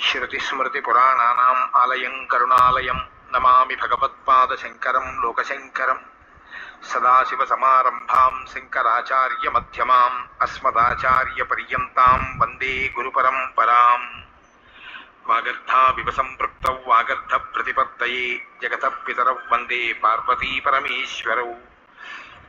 శృతిస్మృతిపురాణానాం ఆలయం కరుణాలయం నమామి భగవత్పాదశంకరం లోకశంకరం సదాశివసమారంభాం శంకరాచార్యమధ్యమాం అస్మదాచార్యపర్యంతాం వందే గురుపరంపరాం వాగర్ధావివ సంపృక్త వాగర్ధ ప్రతిపత్తయే జగత పితరౌ వందే పార్వతీపరమేశ్వరౌ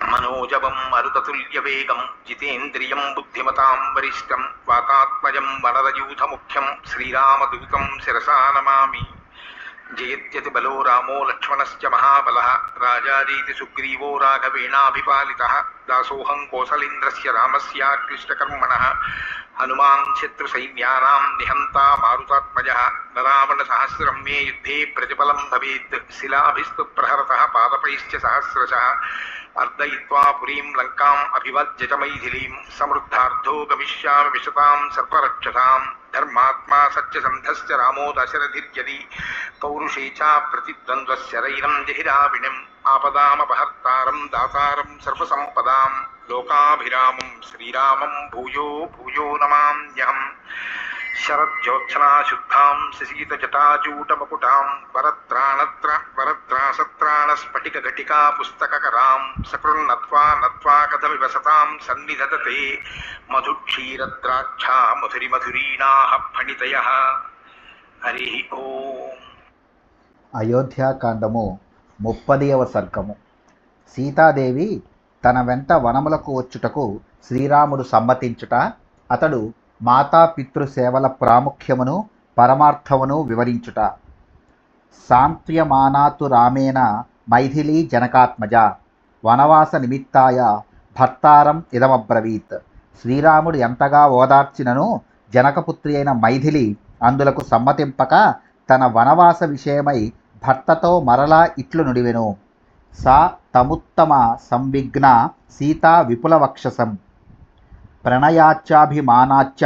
మనోజవం మరుతతుల్యవేగం జితేంద్రియం బుద్ధిమతాం వరిష్టం వాతాత్మజం వనరయూథముఖ్యం శ్రీరామదూతం శిరసా నమామి జయత్యతి బలో రామో లక్ష్మణశ్చ మహాబల రాజారీతి సుగ్రీవో రాఘవేణాభిపాలితः దాసోహం కోసలేంద్రస్య రామస్యాక్లిష్టకర్మణ హనుమాన్ శత్రుసైన్యానాం నిహంతా నరావణ సహస్రం మే యుద్ధే ప్రతిఫలం భవేత్ శిలాభిస్తు ప్రహరత పాదపైశ్చ సహస్రశ అర్దయిత్వా పురీం లంకాం అభివజ్య చ సమృద్ధార్థో గమిష్యామి విశతాం సర్వరక్షసాం ధర్మాత్మా సత్యసంధశ్చ రామో దశరథిర్యది పౌరుషే చ ప్రతిద్వంద్వశరైరం జహిరావిణిం ఆపదామపహర్తారం దాతారం సర్వసంపదాం లోకాభిరామం శ్రీరామం భూయో భూయో నమామ్యహం శరజ్యోత్సనాశుద్ధాం శశీతజటాచూటమకుటాం వరత్రాణత్ర వరత్రాసత్రాణస్ఫటికఘటికా పుస్తకకరాం సకృన్నత్వా నత్వా కథమివ సతాం సన్నిధతతే మధుక్షీరద్రాక్షా మధురిమధురీణాః ఫణితయः హరి ఓం. అయోధ్యాకాండము ముప్పదియవ సర్గము. సీతాదేవి తన వెంట వనములకు వచ్చుటకు శ్రీరాముడు సమ్మతించుట అతడు మాతాపితృ సేవల ప్రాముఖ్యమును పరమార్థమును వివరించుట. సాంత్యమానాతు రామేణ మైథిలీ జనకాత్మజ. వనవాస నిమిత్తాయ భర్తారం ఇదమబ్రవీత్. శ్రీరాముడు ఎంతగా ఓదార్చినను జనకపుత్రి అయిన మైథిలి అందులకు సమ్మతింపక తన వనవాస విషయమై భర్తతో మరలా ఇట్లు నుడివెను. సా తముత్తమ సంవిఘ్న సీతా విపులవక్షసం. ప్రణయాచ్చాభిమానాచ్చ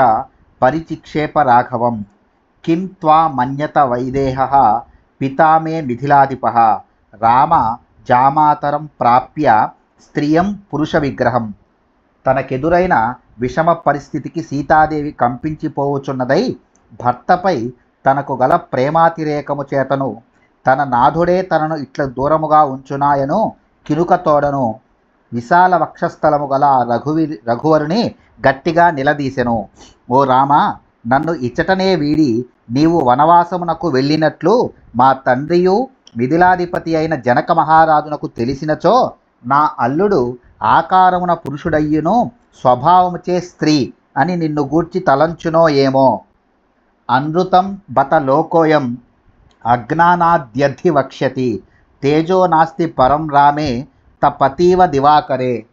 పరిచిక్షేప రాఘవం కిం త్వా మన్యత వైదేహ పితా మిథిలాధిప. రామ జామాతరం ప్రాప్య స్త్రియం పురుష విగ్రహం. తనకెదురైన విషమ పరిస్థితికి సీతాదేవి కంపించిపోవుచున్నదై భర్తపై తనకు గల ప్రేమాతిరేకము చేతను తన నాథుడే తనను ఇట్ల దూరముగా ఉంచునాయను కినుకతోడను విశాల వక్షస్థలము గల రఘువి రఘువరుని గట్టిగా నిలదీసెను. ఓ రామ నన్ను ఇచ్చటనే వీడి నీవు వనవాసమునకు వెళ్ళినట్లు మా తండ్రియు మిథిలాధిపతి అయిన జనక మహారాజునకు తెలిసినచో నా అల్లుడు ఆకారమున పురుషుడయ్యును స్వభావముచే స్త్రీ అని నిన్ను గూర్చి తలంచునో ఏమో. అనృతం బత లోకోయం అజ్ఞానాద్యధి వక్ష్యతి తేజో నాస్తి పరం రామే తపతీవ దివాకరే.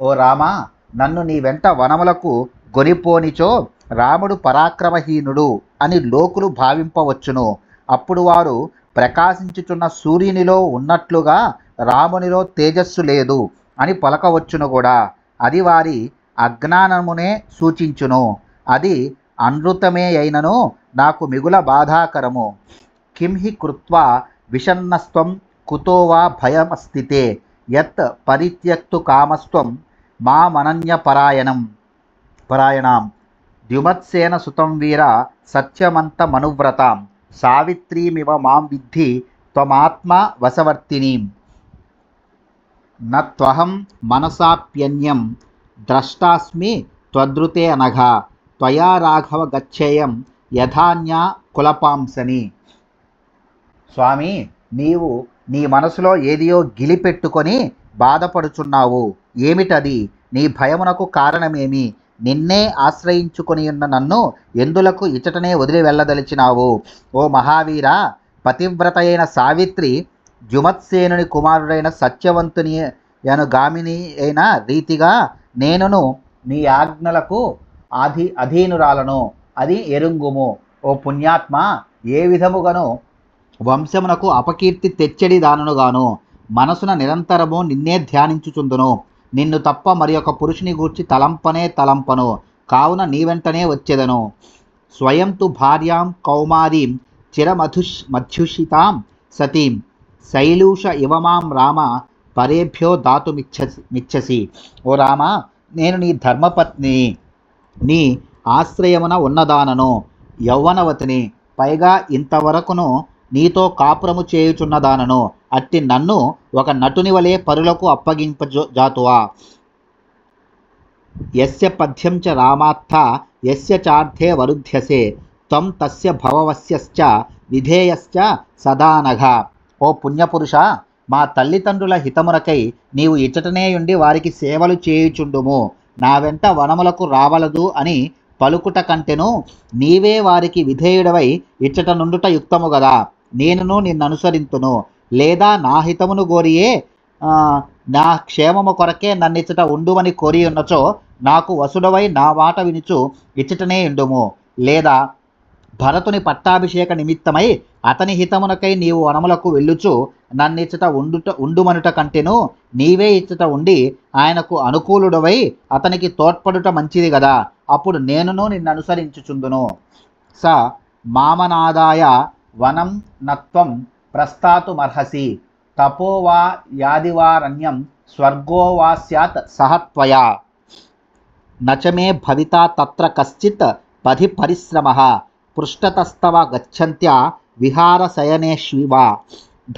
ఓ రామ నన్ను నీ వెంట వనములకు గొనిపోనిచో రాముడు పరాక్రమహీనుడు అని లోకులు భావింపవచ్చును. అప్పుడు వారు ప్రకాశించుచున్న సూర్యునిలో ఉన్నట్లుగా రామునిలో తేజస్సు లేదు అని పలకవచ్చును కూడా. అది వారి అజ్ఞానమునే సూచించును. అది అనృతమే అయినను నాకు మిగుల బాధాకరము. కింహి కృత్వా విషన్నస్వం కుతో వా భయమస్థితే యత్ పరిత్యక్తు కామస్త్వం మామనన్యపరాయణం. పరాయణాం. ద్యుమత్సేన సుతం వీర సత్యమంత మనువ్రతాం. సావిత్రీమివ మాం విద్ధి త్వమాత్మ వశవర్తినీం నత్వహం మనసాప్యన్యం. ద్రష్టాస్మి త్వదృతే అనఘా. త్వయా రాఘవ గచ్చేయం యథాన్యా కులపాంసని. స్వామి నీవు నీ మనసులో ఏదియో గిలిపెట్టుకొని బాధపడుచున్నావు. ఏమిటది? నీ భయమునకు కారణమేమి? నిన్నే ఆశ్రయించుకొని ఉన్న నన్ను ఎందులకు ఇచటనే వదిలి వెళ్ళదలిచినావు? ఓ మహావీర పతివ్రత అయిన సావిత్రి జుమత్సేనుని కుమారుడైన సత్యవంతుని గామిని అయిన రీతిగా నేనును నీ ఆజ్ఞలకు అధి అధీనురాలను. అది ఎరుంగుము. ఓ పుణ్యాత్మ ఏ విధముగాను వంశమునకు అపకీర్తి తెచ్చడి దాననుగాను. మనసున నిరంతరము నిన్నే ధ్యానించుచుందును. నిన్ను తప్ప మరి ఒక పురుషుని గూర్చి తలంపనే తలంపను. కావున నీ వెంటనే వచ్చేదను. స్వయం తు భార్యాం కౌమారీం చిరమధుష్ మధ్యుషితాం సతీం. శైలూష ఇవమాం రామ పరేభ్యో దాతుమిచ్చసి మిచ్చసి. ఓ రామ నేను నీ ధర్మపత్ని. నీ ఆశ్రయమున ఉన్నదానను యౌవనవతిని. పైగా ఇంతవరకును నీతో కాపురము చేయుచున్నదానను అట్టి నన్ను ఒక నటుని వలె పరులకు అప్పగింపజాతువా. ఎస్య పద్యం చ రామార్థ ఎస్య చార్థే వరుధ్యసే త్వం తస్య భవవస్యశ్చ విధేయశ్చ సదానఘ. ఓ పుణ్యపురుష మా తల్లిదండ్రుల హితమురకై నీవు ఇచ్చటనేయుండి వారికి సేవలు చేయుచుండుము. నా వెంట వనములకు రావలదు అని పలుకుట కంటెను నీవే వారికి విధేయుడవై ఇచ్చట నుండుట యుక్తము గదా. నేనును నిన్ను అనుసరింతును లేదా నా హితమును కోరియే నా క్షేమము కొరకే నన్నిచ్చట ఉండుమని కోరి ఉన్నచో నాకు వసుడవై నా మాట వినుచు ఇచ్చటనే ఉండుము లేదా భరతుని పట్టాభిషేక నిమిత్తమై అతని హితమునకై నీవు వనములకు వెళ్ళుచు నన్నిచ్చట ఉండుట ఉండుమనుట కంటెను నీవే ఇచ్చట ఉండి ఆయనకు అనుకూలుడవై అతనికి తోడ్పడుట మంచిది కదా అప్పుడు నేనును నిన్ను అనుసరించుచుందును స. మామనాదాయ వనం నత్వం ప్రస్తాతుమర్హసి. తపో వా యాదివారణ్యం స్వర్గో వా స్యాత్ సహత్వయా నచమే భవితా తత్ర కశ్చిత్ పది పరిశ్రమ. పృష్ఠతస్తవ గచ్చంత్యా విహారశయనేష్వివ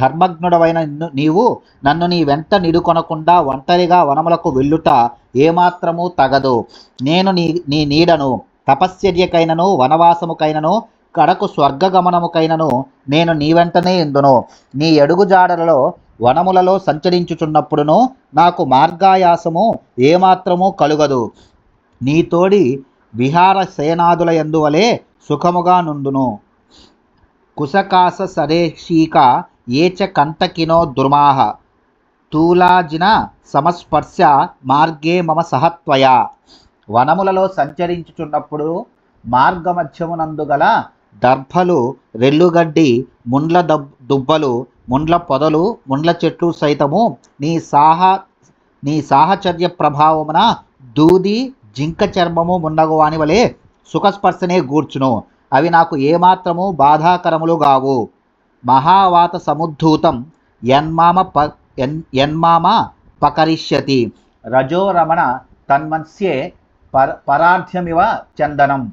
ధర్మజ్ఞుడవైన నీవు నన్ను నీ వెంట నిడుకొనకుండా ఒంటరిగా వనములకు వెళ్ళుట ఏమాత్రము తగదు. నేను నీ నీ నీడను తపశ్చర్యకైనను వనవాసముకైనను కడకు స్వర్గగమనముకైనను నేను నీ వెంటనే ఎందును. నీ అడుగుజాడలలో వనములలో సంచరించుచున్నప్పుడును నాకు మార్గాయాసము ఏమాత్రము కలుగదు. నీ తోడి విహార సేనాదుల ఎందువలే సుఖముగా నుండును. కుశకాస సరేషీక ఏచ కంటకినో దుర్మాహ. తూలాజిన సమస్పర్శ మార్గే మమ సహత్వయ. వనములలో సంచరించుచున్నప్పుడు మార్గమధ్యమునందు గల దర్భలు రెల్లుగడ్డి ముండ్ల దబ్ దుబ్బలు ముండ్ల పొదలు ముండ్ల చెట్లు సైతము నీ సాహ నీ సాహచర్య ప్రభావమున దూది జింక చర్మము మున్నగు వలె సుఖస్పర్శనే గూర్చును. అవి నాకు ఏమాత్రము బాధాకరములు గావు. మహావాత సముద్ధూతం యన్మామ ప యన్మామ పకరిష్యతి. రజోరమణ తన్మన్స్యే పర పరార్థ్యమివ చందనం.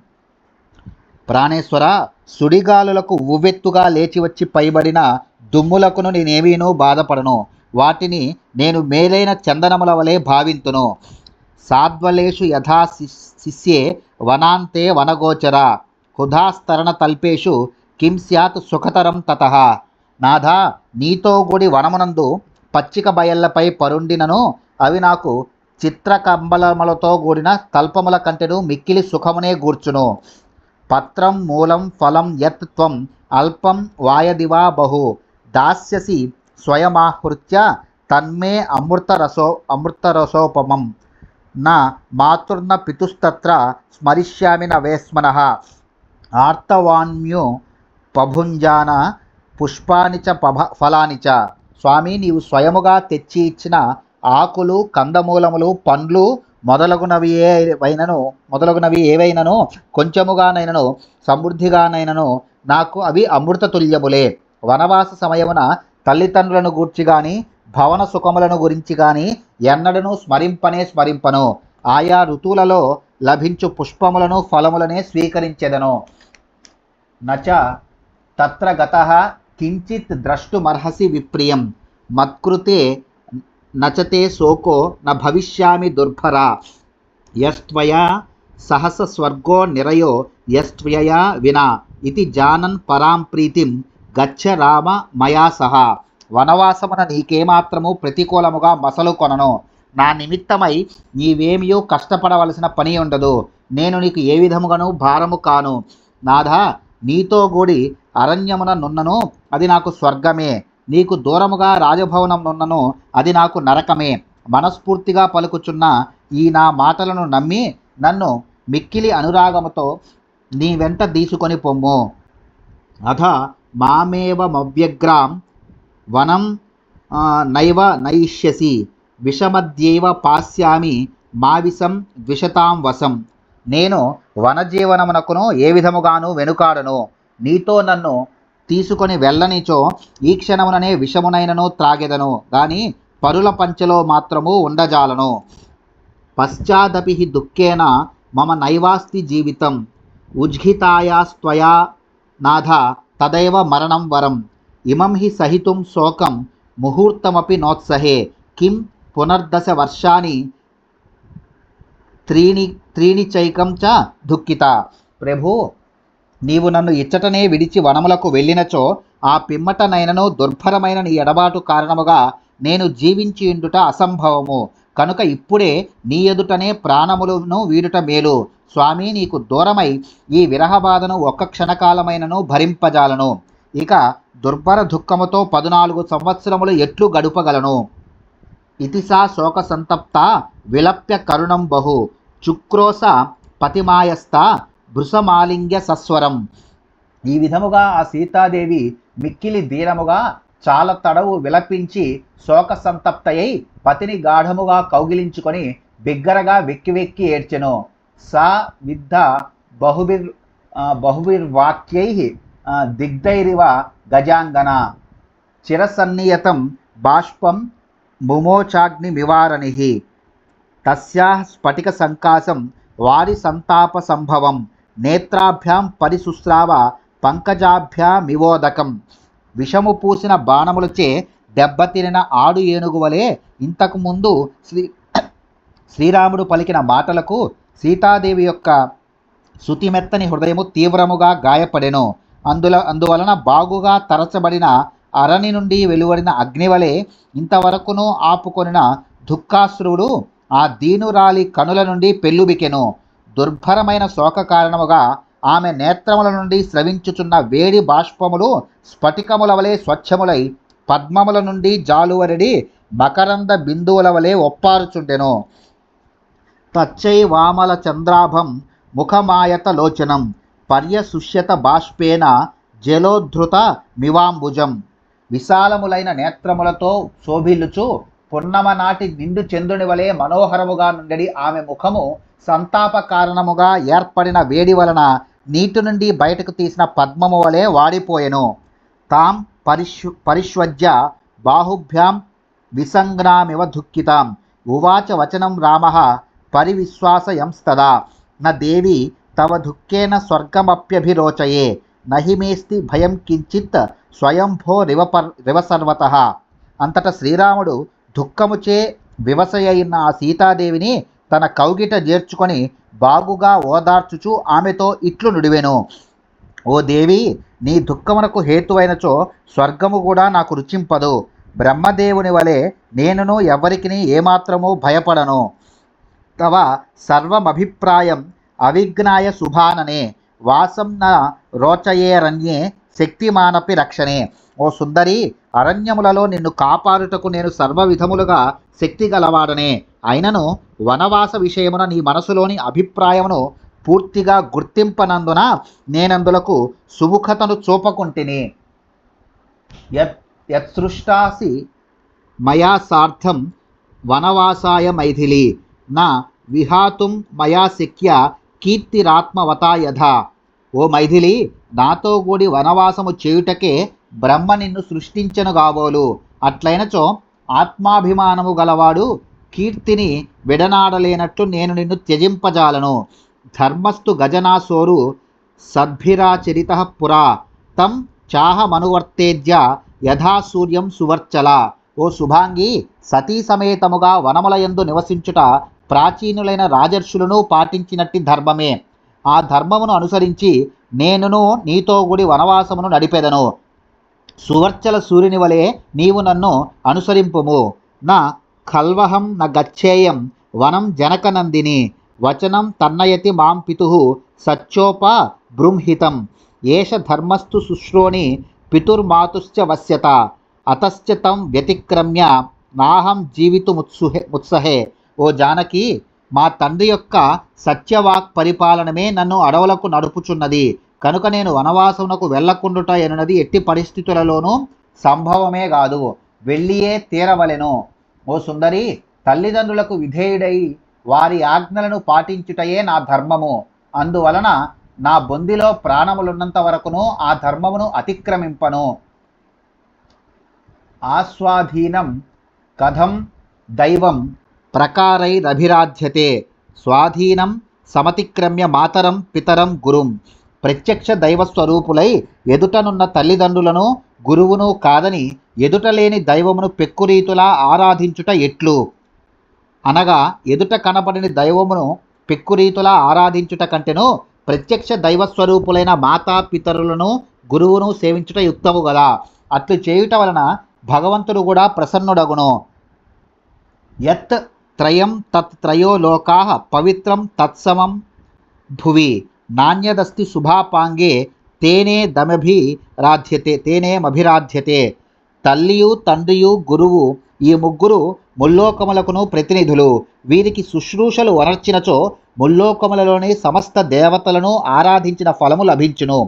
ప్రాణేశ్వర సుడిగాలులకు ఉవ్వెత్తుగా లేచి వచ్చి పైబడిన దుమ్ములకును నేనేమీనూ బాధపడను. వాటిని నేను మేలైన చందనముల వలె భావింతును. సాద్వలేషు యథా శిష్యే వనాంతే వనగోచర. హుధాస్తరణ తల్పేషు కిం స్యాత్ సుఖతరం తత. నాథా నీతో గుడి వనమునందు పచ్చిక బయళ్ళపై పరుండినను అవి నాకు చిత్రకంబలములతో కూడిన తల్పముల కంటెను మిక్కిలి సుఖమునే గూర్చును. పత్రం మూలం ఫలం యత్ త్వం అల్పం వాయదివా బహు. దాస్యసి స్వయమాహృత్య తన్మే అమృతరసో అమృతరసోపమం. నా మాతుర్న పితుస్తత్ర స్మరిష్యామి న ఆర్తవాణ్యు పభుంజాన పుష్పాని చ పభ ఫలాని చ. స్వామి నీవు స్వయముగా తెచ్చి ఇచ్చిన ఆకులు కందమూలములు పండ్లు మొదలగునవి ఏవైనను మొదలగునవి ఏవైనను కొంచెముగానైనను సమృద్ధిగానైనను నాకు అవి అమృత తుల్యములే వనవాస సమయమున తల్లిదండ్రులను గూర్చి గాని భవన సుఖములను గురించి కానీ ఎన్నడను స్మరింపనే స్మరింపను. ఆయా ఋతువులలో లభించు పుష్పములను ఫలములనే స్వీకరించెదను. నచ తత్ర గత కించిత్ ద్రష్టుమర్హసి విప్రియం. మత్కృతే నచతే శోకో న భవిష్యామి దుర్భరా. యస్త్వయా సహస స్వర్గో నిరయో యస్త్వయా వినా ఇది జానన్ పరాం ప్రీతిం గచ్చ రామ మయా సహ. వనవాసమున నీకేమాత్రము ప్రతికూలముగా మసలు కొనను. నా నిమిత్తమై నీవేమియో కష్టపడవలసిన పని ఉండదు నేను నీకు ఏ విధముగాను భారము కాను. నాథ నీతో గూడి అరణ్యమున నున్నను అది నాకు స్వర్గమే. నీకు దూరముగా రాజభవనం నున్నను అది నాకు నరకమే. మనస్ఫూర్తిగా పలుకుచున్న ఈ నా మాటలను నమ్మి నన్ను మిక్కిలి అనురాగముతో నీ వెంట తీసుకొని పొమ్ము. అథ మామేవమవ్యగ్రాం వనం నైవ నయిష్యసి విషమధ్యేవ పాస్యామి మా విషం ద్విషతాం వశం నేను వనజీవనమునకును ఏ విధముగాను వెనుకాడను. నీతో నన్ను తీసుకొని వెళ్ళనిచో ఈ క్షణముననే విషమునైనను త్రాగెదను గాని పరుల పంచలో మాత్రము ఉండజాలను. పశ్చాదపి దుఃఖేన మమ నైవాస్తి జీవితం. ఉజ్ఘితాయాస్త్వయా నాథ తదైవ మరణం వరం. ఇమం హి సహితుం శోకం ముహూర్తమపి నోత్సహే. కిం పునర్దశ వర్షాని త్రీణి త్రీణి చైకం చ దుఃఖిత. ప్రభు నీవు నన్ను ఇచ్చటనే విడిచి వనములకు వెళ్ళినచో ఆ పిమ్మటనైనను దుర్భరమైన నీ ఎడబాటు కారణముగా నేను జీవించి ఉండుట అసంభవము. కనుక ఇప్పుడే నీ ఎదుటనే ప్రాణములను వీడుట మేలు. స్వామి నీకు దూరమై ఈ విరహబాధను ఒక్క క్షణకాలమైనను భరింపజాలను. ఇక దుర్భర దుఃఖముతో పదునాలుగు సంవత్సరములు ఎట్లు గడుపగలను? ఇతి సా శోక సంతప్త విలప్య కరుణం బహు. చుక్రోస పతిమాయస్త భృసమాలింగ్య సస్వరం. ఈ విధముగా ఆ సీతాదేవి మిక్కిలి దీనముగా చాలా తడవు విలపించి శోకసంతప్తయై పతిని గాఢముగా కౌగిలించుకొని బిగ్గరగా వెక్కి వెక్కి ఏడ్చెను. సా విద్ధ బహుబిర్ బహుబిర్వాక్యై దిగ్ధైరివ గజాంగన. చిరసన్నియతం బాష్పం ముమోచాగ్ని నివారణి తస్యా స్ఫటిక సంకాశం వారి సంతాప సంభవం నేత్రాభ్యాం పరిశుస్రావ పంకజాభ్యామివోదకం. విషము పూసిన బాణములచే దెబ్బతినిన ఆడు ఏనుగు వలె ఇంతకుముందు శ్రీ శ్రీరాముడు పలికిన మాటలకు సీతాదేవి యొక్క శృతిమెత్తని హృదయము తీవ్రముగా గాయపడెను. అందుల అందువలన బాగుగా తరచబడిన అరణి నుండి వెలువడిన అగ్నివలే ఇంతవరకును ఆపుకొనిన దుఃఖాశ్రువుడు ఆ దీనురాలి కనుల నుండి పెళ్ళుబికెను. దుర్భరమైన శోక కారణముగా ఆమె నేత్రముల నుండి స్రవించుచున్న వేడి బాష్పములు స్ఫటికముల వలె స్వచ్ఛములై పద్మముల నుండి జాలువరడి మకరంద బిందువుల వలె ఒప్పారుచుండెను. తచ్చై వామల చంద్రాభం ముఖమాయత లోచనం పర్యశుష్యత బాష్పేన జలోద్ధృత మివాంబుజం విశాలములైన నేత్రములతో శోభిల్లుచు పున్నమ నాటి నిండు చంద్రుని వలె మనోహరముగా నుండి ఆమె ముఖము సంతాప కారణముగా ఏర్పడిన వేడి వలన నీటి నుండి బయటకు తీసిన పద్మము వలె వాడిపోయెను. తాం పరిశు పరిష్వజ్య బాహుభ్యాం విసంగ్నామివ దుఃఖితాం. ఉవాచ వచనం రామ పరివిశ్వాసయంస్తదా. న దేవి తవ దుఃఖేన స్వర్గమప్యభిరోచయే. నహిమేస్తి భయం కించిత్ స్వయంభో రివపర్ రివసర్వత. అంతట శ్రీరాముడు దుఃఖముచే వివసయైన ఆ సీతాదేవిని తన కౌగిట చేర్చుకొని బాగుగా ఓదార్చుచు ఆమెతో ఇట్లు నుడివెను. ఓ దేవి నీ దుఃఖమునకు హేతువైనచో స్వర్గము కూడా నాకు రుచింపదు. బ్రహ్మదేవుని వలె నేనును ఎవరికిని ఏమాత్రము భయపడను. తవ సర్వమభిప్రాయం అవిజ్ఞాయ శుభాననే వాసం న రోచయేరన్యే శక్తిమానపి రక్షణే. ఓ సుందరి అరణ్యములలో నిన్ను కాపాడుటకు నేను సర్వ విధములుగా శక్తి గలవాడనే అయినను వనవాస విషయమున నీ మనసులోని అభిప్రాయమును పూర్తిగా గుర్తింపనందున నేనందులకు సుముఖతను చూపకుంటిని. యత్ యత్సృష్టాసి మయా సార్థం వనవాసాయ మైథిలి నా విహాతుం మయా శక్య కీర్తిరాత్మవతా యథ. ఓ మైథిలి నాతో కూడి వనవాసము చేయుటకే బ్రహ్మ నిన్ను సృష్టించను కాబోలు అట్లైనచో ఆత్మాభిమానము గలవాడు కీర్తిని విడనాడలేనట్లు నేను నిన్ను త్యజింపజాలను. ధర్మస్తు గజనాసోరు సద్భిరాచరిత పురా. తం చాహమనువర్తేద్య యథాసూర్యం సువర్చల. ఓ శుభాంగి సతీ సమేతముగా వనములయందు నివసించుట ప్రాచీనులైన రాజర్షులను పాటించినట్టి ధర్మమే. ఆ ధర్మమును అనుసరించి నేనును నీతో గుడి వనవాసమును నడిపెదను. సువర్చల సూర్యుని వలె నీవు నన్ను అనుసరింపుము. నా కల్వహం న గచ్చేయం వనం జనకనందిని వచనం తన్నయతి మాం పితు సత్యోప బృంహితం ఏష ధర్మస్థు శుశ్రోణి పితుర్మాతుశ్చ వశ్యత అతశ్చ తం వ్యతిక్రమ్య నాహం జీవితుముత్సుహే ముత్సహే ఓ జానకి మా తండ్రి యొక్క సత్యవాక్ పరిపాలనమే నన్ను అడవులకు నడుపుచున్నది కనుక నేను వనవాసమునకు వెళ్ళకుండుట ఎనున్నది ఎట్టి పరిస్థితులలోనూ సంభవమే కాదు వెళ్ళియే తీరవలెను. ఓ సుందరి తల్లిదండ్రులకు విధేయుడై వారి ఆజ్ఞలను పాటించుటయే నా ధర్మము. అందువలన నా బొందిలో ప్రాణములున్నంత వరకును ఆ ధర్మమును అతిక్రమింపను. ఆస్వాధీనం కథం దైవం ప్రకారైరభిరాధ్యతే. స్వాధీనం సమతిక్రమ్య మాతరం పితరం గురుం. ప్రత్యక్ష దైవస్వరూపులై ఎదుటనున్న తల్లిదండ్రులను గురువును కాదని ఎదుటలేని దైవమును పెక్కురీతులా ఆరాధించుట ఎట్లు? అనగా ఎదుట కనబడిన దైవమును పెక్కురీతులా ఆరాధించుట కంటెను ప్రత్యక్ష దైవస్వరూపులైన మాతా పితరులను గురువును సేవించుట యుక్తము గదా. అట్లు చేయుట వలన భగవంతుడు కూడా ప్రసన్నుడగును. యత్ త్రయం తత్ త్రయో లోకా పవిత్రం తత్సమం భువి. నాణ్యదస్తి శుభాపాంగే తేనే దమభిరాధ్యతే తేనేమభిరాధ్యతే తల్లియు తండ్రియు గురువు ఈ ముగ్గురు ముల్లోకములకును ప్రతినిధులు. వీరికి శుశ్రూషలు వరర్చినచో ముల్లోకములలోని సమస్త దేవతలను ఆరాధించిన ఫలము లభించును.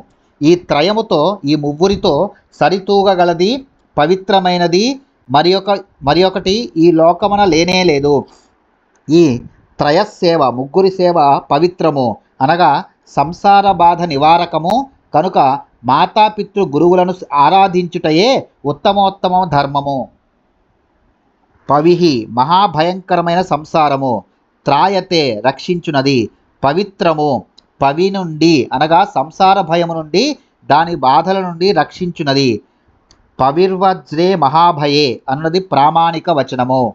ఈ త్రయముతో ఈ ముగ్గురితో సరితూగగలది పవిత్రమైనది మరి ఒక మరి ఒకటి ఈ లోకమున లేనే లేదు. ఈ త్రయస్సేవ ముగ్గురి సేవ పవిత్రము. అనగా సంసార బాధ నివారకము కనుక మాతాపితృ గురువులను ఆరాధించుటయే ఉత్తమోత్తమ ధర్మము. పవిహి మహాభయంకరమైన సంసారము. త్రాయతే రక్షించునది. పవిత్రము పవి నుండి అనగా సంసార భయము నుండి దాని బాధల నుండి రక్షించునది. పవిర్వజ్రే మహాభయే అన్నది ప్రామాణిక వచనము.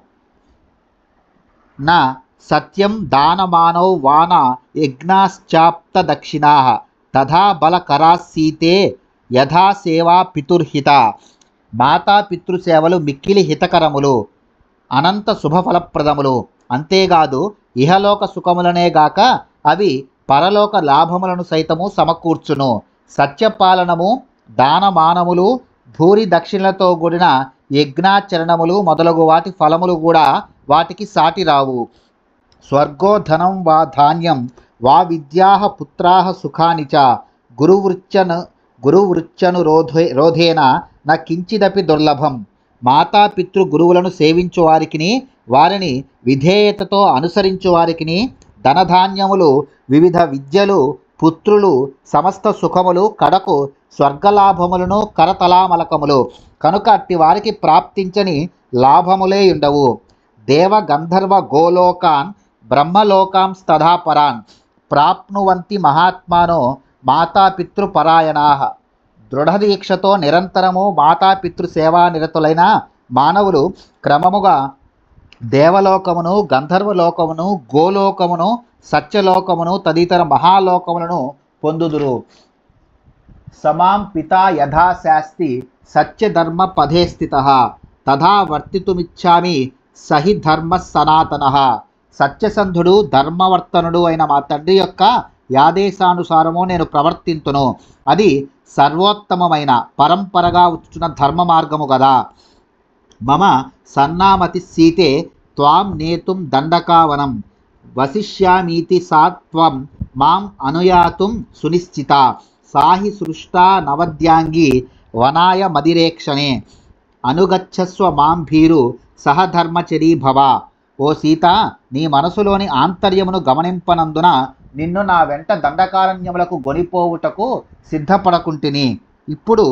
నా సత్యం దానమానౌ వాన యజ్ఞాశ్చాప్త దక్షిణా. తథా బలకరాసీతే యథా సేవా పితుర్హిత. మాతా పితృసేవలు మిక్కిలి హితకరములు అనంత శుభఫలప్రదములు. అంతేకాదు ఇహలోక సుఖములనే గాక అవి పరలోక లాభములను సైతము సమకూర్చును. సత్యపాలనము దానమానములు భూరి దక్షిణలతో కూడిన యజ్ఞాచరణములు మొదలగు వాటి ఫలములు కూడా వాటికి సాటి రావు. స్వర్గోధనం వా ధాన్యం వా విద్యా పుత్రా సుఖాని చ గురువృచ్చను గురువృచ్చను రోధే రోధేన నా కించిదపి దుర్లభం. మాతాపితృ గురువులను సేవించు వారికిని వారిని విధేయతతో అనుసరించు వారికిని ధనధాన్యములు వివిధ విద్యలు పుత్రులు సమస్త సుఖములు కడకు స్వర్గలాభములను కరతలామలకములు. కనుక అట్టి వారికి ప్రాప్తించని లాభములే ఉండవు దేవ గంధర్వ గోలోకాన్ బ్రహ్మలోకాంస్తథాపరాన్ ప్రాప్నువంతి మహాత్మానో మాతాపితృపరాయణా. దృఢదీక్షతో నిరంతరము మాతాపితృ సేవా నిరతులైన మానవులు క్రమముగా దేవలోకమును గంధర్వలోకమును గోలోకమును సత్యలోకమును తదితర మహాలోకములను పొందుదురు. సమాం పితా యథాశాస్తి సత్యధర్మ పదే స్థిత. తథా వర్తితుమిచ్చామి సహి ధర్మ సనాతన. సత్యసంధుడు ధర్మవర్తనుడు అయిన మా తండ్రి యొక్క యాదేశానుసారము నేను ప్రవర్తింతును. అది సర్వోత్తమమైన పరంపరగా వచ్చుచున్న ధర్మ మార్గము గదా. మమ సన్నామతి సీతే త్వాం నేతుం దండకావనం. వసిష్యామీతి సా త్వం మాం అనుయాతుం సునిశ్చిత. సాహి సృష్టా నవద్యాంగి వనాయ మదిరేక్షణే. అనుగచ్చస్వ మాం భీరు సహధర్మచరీ భవ ఓ సీత నీ మనసులోని ఆంతర్యమును గమనింపనందున నిన్ను నా వెంట దండకారణ్యములకు గొనిపోవుటకు సిద్ధపడకుంటిని. ఇప్పుడు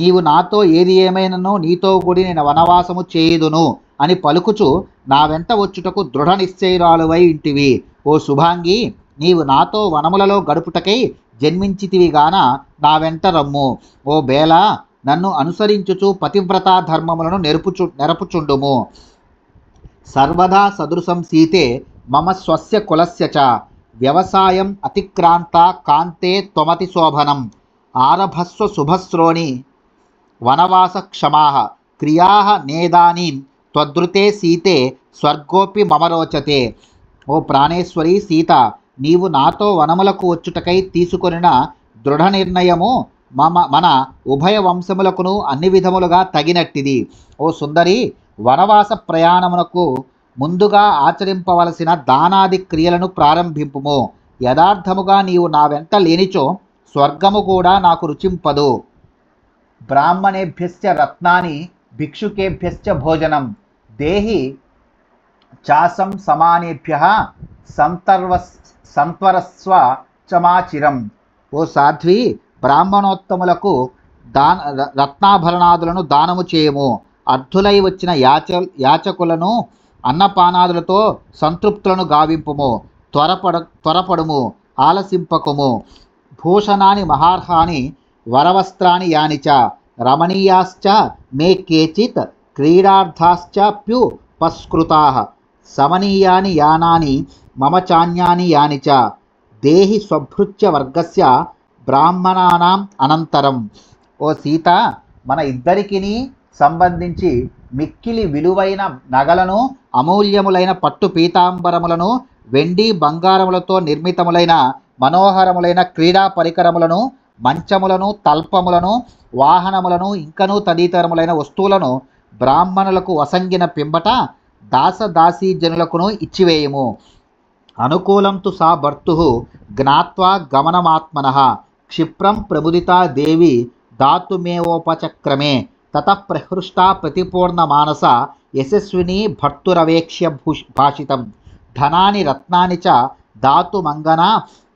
నీవు నాతో ఏది ఏమైనను నీతో కూడి నేను వనవాసము చేయుదును అని పలుకుచు నా వెంట వచ్చుటకు దృఢ నిశ్చయురాలువై ఇంటివి. ఓ శుభాంగి నీవు నాతో వనములలో గడుపుటకై జన్మించితివి గాన నా వెంట రమ్ము. ఓ బేల నన్ను అనుసరించుచు పతివ్రతా ధర్మములను నెరుపుచు నెరపుచుండుము. సర్వదా సదృశం సీతే మమ స్వస్య కులస్య చ. వ్యవసాయం అతిక్రాంత కాంతే త్వమతి శోభనం. ఆరభస్వ శుభశ్రోణి వనవాస క్షమాః. క్రియాః నేదానీం. త్వదృతే సీతే స్వర్గోపి మమ రోచతే. ఓ ప్రాణేశ్వరి సీత నీవు నాతో వనములకు వచ్చుటకై తీసుకొనిన దృఢ నిర్ణయము మమ మన ఉభయ వంశములకును అన్ని విధములుగా తగినట్టిది. ఓ సుందరి వనవాస ప్రయాణమునకు ముందుగా ఆచరింపవలసిన దానాది క్రియలను ప్రారంభింపుము. యథార్థముగా నీవు నా వెంట లేనిచో స్వర్గము కూడా నాకు రుచింపదు. బ్రాహ్మణేభ్యశ్చ రత్నాని భిక్షుకేభ్యశ్చ భోజనం. దేహి చాసం సమానేభ్య సంతర్వ సంత్వరస్వ చమాచిరం. ఓ సాధ్వి బ్రాహ్మణోత్తములకు దాన ర- రత్నాభరణాదులను దానము చేయము. అర్థులై వచ్చిన యాచ యాచకులను అన్నపానాదులతో సంతృప్తులను గావింపుము త్వరపడ త్వరపడుము ఆలసింపకుము. భూషణాని మహార్హాని వరవస్త్రాని యానిచ రమణీయాశ్చ మే కేచిత్ క్రీడార్థాశ్చ ప్యు పస్కృతా. సమనీయాని యానాని మమ చాన్యాని యాని చ దేహి స్వభృత్య వర్గస్య బ్రాహ్మణానాం అనంతరం. ఓ సీత మన ఇద్దరికిని సంబంధించి మిక్కిలి విలువైన నగలను అమూల్యములైన పట్టు పీతాంబరములను వెండి బంగారములతో నిర్మితములైన మనోహరములైన క్రీడా పరికరములను మంచములను తల్పములను వాహనములను ఇంకనూ తదితరములైన వస్తువులను బ్రాహ్మణులకు వసంగిన పింబట దాసదాసీ జనులకును ఇచ్చివేయము. అనుకూలం తు సా భర్తు జ్ఞాత్వా గమనమాత్మన. క్షిప్రం ప్రముదితా దేవి దాతుమేవోపచక్రమే తత ప్రహృష్టా ప్రతిపూర్ణ మానస యశస్విని భర్తురవేక్ష్య భూష్ భాషితం. ధనాని రత్నాని చ ధాతుమంగన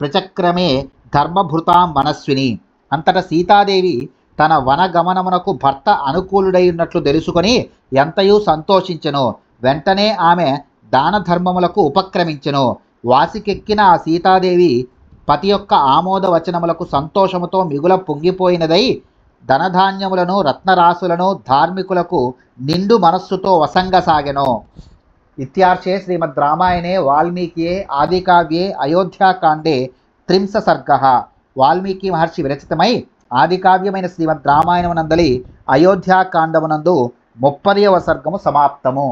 ప్రచక్రమే ధర్మభృతాం మనస్విని అంతట సీతాదేవి తన వనగమనమునకు భర్త అనుకూలుడై ఉన్నట్లు తెలుసుకొని ఎంతయూ సంతోషించెను వెంటనే ఆమె దాన ధర్మములకు ఉపక్రమించెను వాసికెక్కిన ఆ సీతాదేవి పతి యొక్క ఆమోద వచనములకు సంతోషముతో మిగుల పొంగిపోయినదై ధనధాన్యములను రత్నరాశులను ధార్మికులకు నిండు మనస్సుతో వసంగసాగెను. ఇత్యార్షే శ్రీమద్ రామాయణే వాల్మీకియే ఆదికావ్యే అయోధ్యాకాండే త్రింస సర్గ వాల్మీకి మహర్షి విరచితమై ఆదికావ్యమైన శ్రీమద్ రామాయణమునందలి అయోధ్యాకాండమునందు ముప్పదవ సర్గము సమాప్తము.